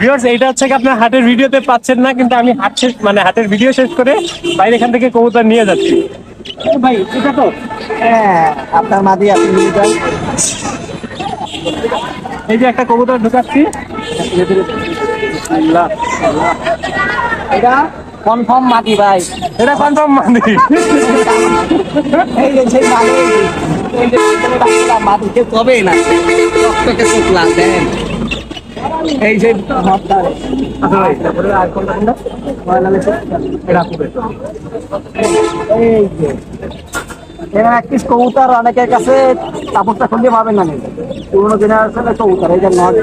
Viewers এইটা হচ্ছে কি আপনার হাটের ভিডিওতে পাচ্ছেন না কিন্তু আমি হাট শেষ মানে হাটের ভিডিও শেষ করে বাইরে এখান থেকে কবুতর নিয়ে যাচ্ছি। ভাই এটা তো হ্যাঁ আপনার মাদি আপনি নিয়ে যান। এই যে একটা কবুতর ঢুকাচ্ছি। আল্লাহ এটা কনফার্ম মাদি ভাই। এটা কনফার্ম মানে এই যে সেই মাদি এই মাদিকে তবেই না। রক্তকে শুকলা দেন। এই যে হরতাল আচ্ছা ভাই তারপরে আর কোনটা কোনটা ময়লা লেগে এটা আপনাদের। এই যে। এখানে এক পিস কবুতর অনেকের কাছে কাপড়টা খুলতে পাবেন না পুরোনো জেনারেশনের কবুতর এই যে নট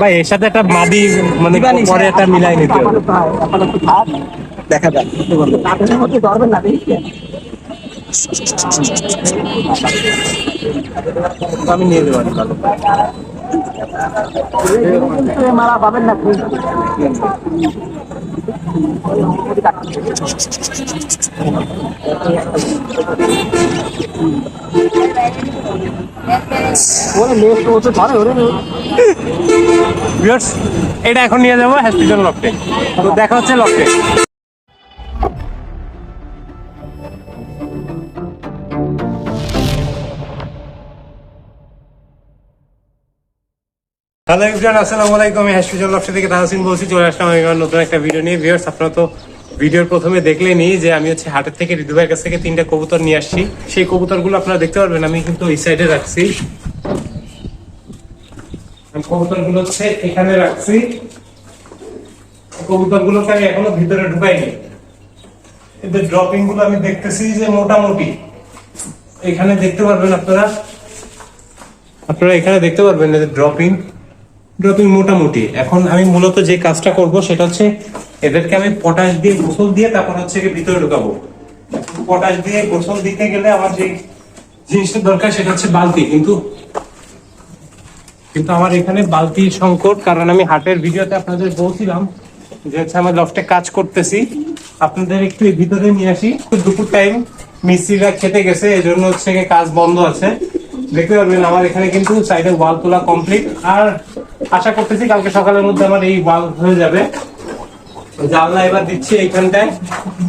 ভাই এর সাথে একটা মাদি মানে পরে একটা মিলাই নিতে হবে। দেখা যাক। কাপড়ের মধ্যে ধরবেন না আমি নিয়ে দেবো মারা পাবেন না এটা এখন নিয়ে যাব হসপিটাল লকটে তো দেখা হচ্ছে লকটে হ্যালো এভরিওয়ান, আসসালামু আলাইকুম। হসপিটাল লকটে থেকে তাহসিন বলছি। চলে আসলাম আমি আমার নতুন একটা ভিডিও নিয়ে। ভিউয়ার্স আপনারা তো ভিডিওর প্রথমে দেখলেনি যে আমি হচ্ছে হাটের থেকে ঋতু ভাইয়ের কাছ থেকে তিনটা কবুতর নিয়ে আসছি। সেই কবুতরগুলো আপনারা দেখতে পারবেন, আমি কিন্তু এই সাইডে রাখছি। কবুতরগুলো হচ্ছে এখানে রাখছি। কবুতরগুলোকে আমি এখনও ভিতরে ঢুকাইনি। এদের ড্রপিংগুলো আমি দেখতেছি যে মোটামুটি। এখানে দেখতে পারবেন আপনারা। আপনারা এখানে দেখতে পারবেন এদের ড্রপিং ড্রপিং মোটামুটি। এখন আমি মূলত যে কাজটা করব সেটা হচ্ছে এদেরকে আমি পটাশ দিয়ে গোসল দিয়ে তারপর হচ্ছে ভিতরে ঢুকাবো। পটাশ দিয়ে গোসল দিতে গেলে আমার যে জিনিসটা দরকার সেটা হচ্ছে বালতি। কিন্তু কিন্তু আমার এখানে বালতির সংকট, কারণ আমি হাটের ভিডিওতে আপনাদের বলছিলাম যে হচ্ছে আমার লফটে কাজ করতেছি। আপনাদের একটু ভিতরে নিয়ে আসি। দুপুর টাইম মিস্ত্রিরা খেতে গেছে এই জন্য হচ্ছে কাজ বন্ধ আছে। দেখতে পারবেন, আমার এখানে কিন্তু সাইডে ওয়াল তোলা কমপ্লিট আর আশা করতেছি কালকে সকালের মধ্যে আমার এই ওয়াল হয়ে যাবে। জানলা এবার দিচ্ছি এইখানটায়,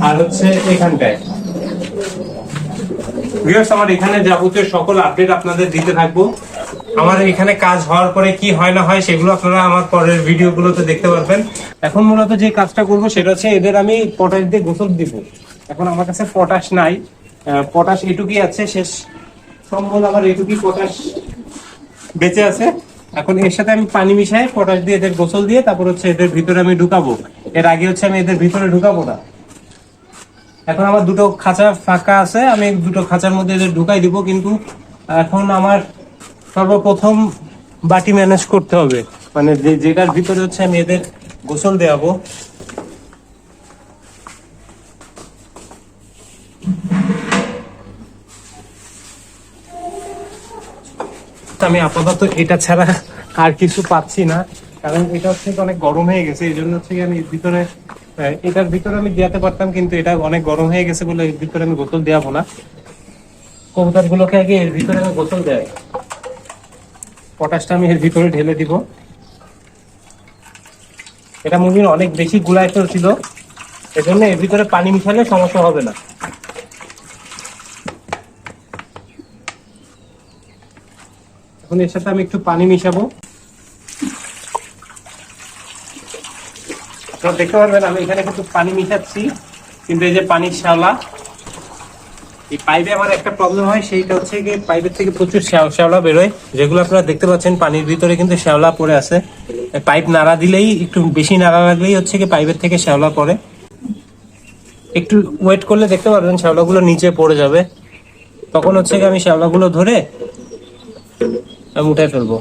আর হচ্ছে এখানটায়। ভিউয়ার্স আমার এখানে যাবতীয় সকল আপডেট আপনাদের দিতে থাকব। আমার এখানে কাজ হওয়ার পরে কি হয় না হয় সেগুলো আপনারা আমার পরের ভিডিওগুলোতে দেখতে পারবেন। এখন মূলত যে কাজটা করব সেটা হচ্ছে এদের আমি পটাশ দিয়ে গোসল দিব। এখন আমার কাছে পটাশ নাই। পটাশ এটুকুই আছে, শেষ। সম্বল আমার এটুকুই পটাশ বেঁচে আছে। এখন এর সাথে আমি পানি মিশাই পটাশ দিয়ে এদের গোসল দিয়ে তারপর হচ্ছে এদের ভিতরে আমি ঢুকাবো। এর আগে হচ্ছে আমি এদের ভিতরে ঢুকাবো না। এখন আমার দুটো খাঁচা ফাঁকা আছে, আমি দুটো খাঁচার মধ্যে এদের ঢুকাই দিব, কিন্তু এখন আমার সর্বপ্রথম বাটি ম্যানেজ করতে হবে। মানে যেটার ভিতরে হচ্ছে আমি এদের গোসল দেওয়াবো আমি আপাতত এটা ছাড়া আর কিছু পাচ্ছি না, কারণ এটা হচ্ছে অনেক গরম হয়ে গেছে, এই জন্য হচ্ছে আমি ভিতরে এটার ভিতরে আমি দেওয়াতে পারতাম, কিন্তু এটা অনেক গরম হয়ে গেছে বলে এর ভিতরে আমি গোসল দেওয়াবো না। কবুতর গুলোকে আগে এর ভিতরে আমি গোসল দেয় পটাশটা আমি এর ভিতরে ঢেলে দিব। এটা মুরগির অনেক বেশি গুলায় ফেলছিল, এজন্য এর ভিতরে পানি মিশালে সমস্যা হবে না। এখন এর সাথে আমি একটু পানি মিশাবো। আপনারা দেখতে পারবেন, আমি এখানে কিন্তু পানি মিশাচ্ছি, কিন্তু এই যে পানির শ্যাওলা এই পাইপে আমার একটা প্রবলেম হয়, সেইটা হচ্ছে কি পাইপের থেকে প্রচুর শ্যাও- শ্যাওলা বেরোয়। যেগুলো আপনারা দেখতে পাচ্ছেন, পানির ভিতরে কিন্তু শ্যাওলা পড়ে আছে। পাইপ নাড়া দিলেই, একটু বেশি নাড়া লাগলেই হচ্ছে কি পাইপের থেকে শ্যাওলা পড়ে। একটু ওয়েট করলে দেখতে পারবেন, শ্যাওলাগুলো নিচে পড়ে যাবে। তখন হচ্ছে কি আমি শ্যাওলাগুলো ধরে আমি উঠাই ফেলব।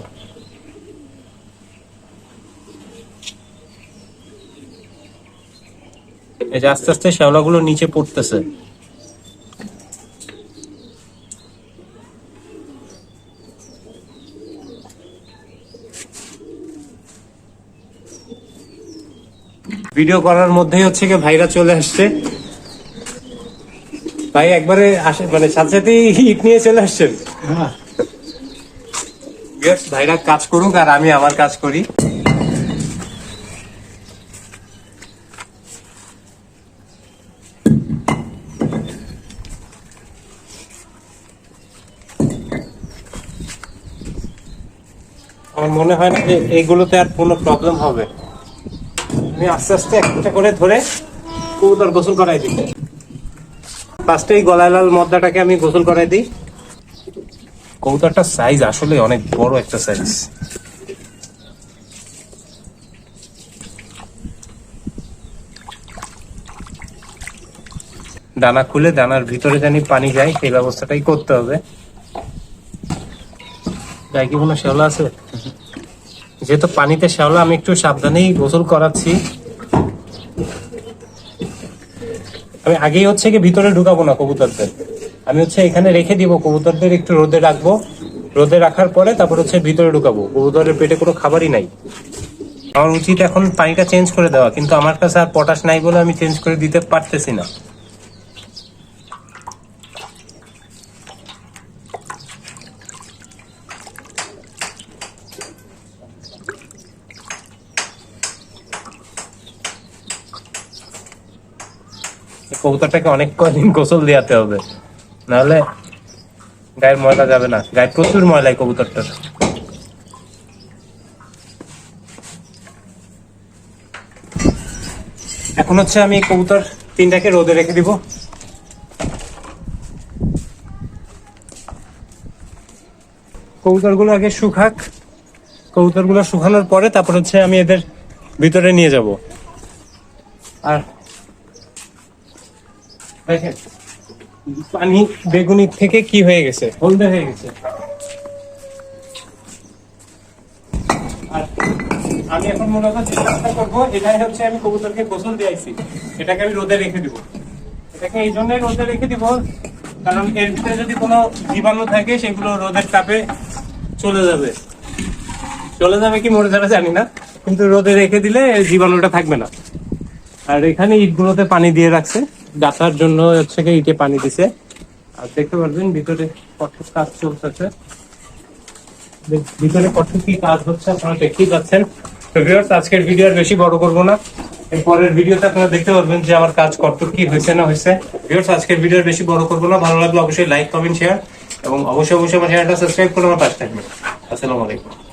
এই যে আস্তে আস্তে শ্যাওলাগুলো নিচে পড়তেছে। ভিডিও করার মধ্যেই হচ্ছে কি ভাইরা চলে আসছে। ভাই একবারে আসে মানে সাথে সাথেই ইট নিয়ে চলে আসছেন Yes, ভাইরা কাজ করুক আর আমি আমার কাজ করি। আমার মনে হয় না যে এইগুলোতে আর কোনো প্রবলেম হবে। আমি আস্তে আস্তে একটা করে ধরে কবুতর গোসল করাই দিই। ফার্স্টেই গলায় লাল মদ্দাটাকে আমি গোসল করাই দিই। কবুতরটার সাইজ আসলে অনেক বড় একটা সাইজ দানা খুলে দানার ভিতরে জানি পানি যায়, সেই ব্যবস্থাটাই করতে হবে। গায়ে কি কোনো শ্যাওলা আছে? যেহেতু পানিতে শ্যাওলা, আমি একটু সাবধানেই গোসল করাচ্ছি। আমি আগেই হচ্ছে কি ভিতরে ঢুকাবো না কবুতরদের। আমি হচ্ছে এখানে রেখে দিব কবুতরদের, একটু রোদে রাখব। রোদে রাখার পরে তারপর হচ্ছে ভিতরে ঢুকাবো। কবুতরের পেটে কোনো খাবারই নাই। আমার উচিত এখন পানিটা চেঞ্জ করে দেওয়া, কিন্তু আমার কাছে আর পটাশ নাই বলে আমি চেঞ্জ করে দিতে পারতেছি না। কবুতরটাকে অনেক কদিন গোসল দেওয়াতে হবে। নাহলে গায়ের ময়লা যাবে না। গায়ে প্রচুর ময়লা এই কবুতরটার। এখন হচ্ছে আমি কবুতর তিনটাকে রোদে রেখে দিব। কবুতরগুলো আগে শুকাক। কবুতরগুলো শুকানোর পরে তারপর হচ্ছে আমি এদের ভিতরে নিয়ে যাব। আর দেখেন পানি বেগুনি থেকে কি হয়ে গেছে? হলদে হয়ে গেছে। আমি এখন করব, এটাই হচ্ছে আমি কবুতরকে গোসল এটাকে আমি রোদে রেখে দিব। এটাকে এই জন্যই রোদে রেখে দিব, কারণ এর ভিতরে যদি কোনো জীবাণু থাকে, সেগুলো রোদের তাপে চলে যাবে। চলে যাবে কি মরে যাবে জানি না, কিন্তু রোদে রেখে দিলে জীবাণুটা থাকবে না। আর এখানে ইটগুলোতে পানি দিয়ে রাখছে। গাছার জন্য হচ্ছে কি ইটে পানি দিছে। আর দেখতে পারবেন ভিতরে কঠোর কাজ চলতেছে। ভিতরে কঠোর কি কাজ হচ্ছে আপনারা দেখতেই পাচ্ছেন। তো ভিউয়ার্স আজকের ভিডিও আর বেশি বড় করব না। এর পরের ভিডিওতে আপনারা দেখতে পারবেন যে আমার কাজ কতটুকু কি হয়েছে না হয়েছে। ভিউয়ার্স আজকের ভিডিও আর বেশি বড় করব না। ভালো লাগলে অবশ্যই লাইক কমেন্ট শেয়ার এবং অবশ্যই অবশ্যই আমার চ্যানেলটা সাবস্ক্রাইব করে আমার পাশে থাকবেন। আসসালামু আলাইকুম।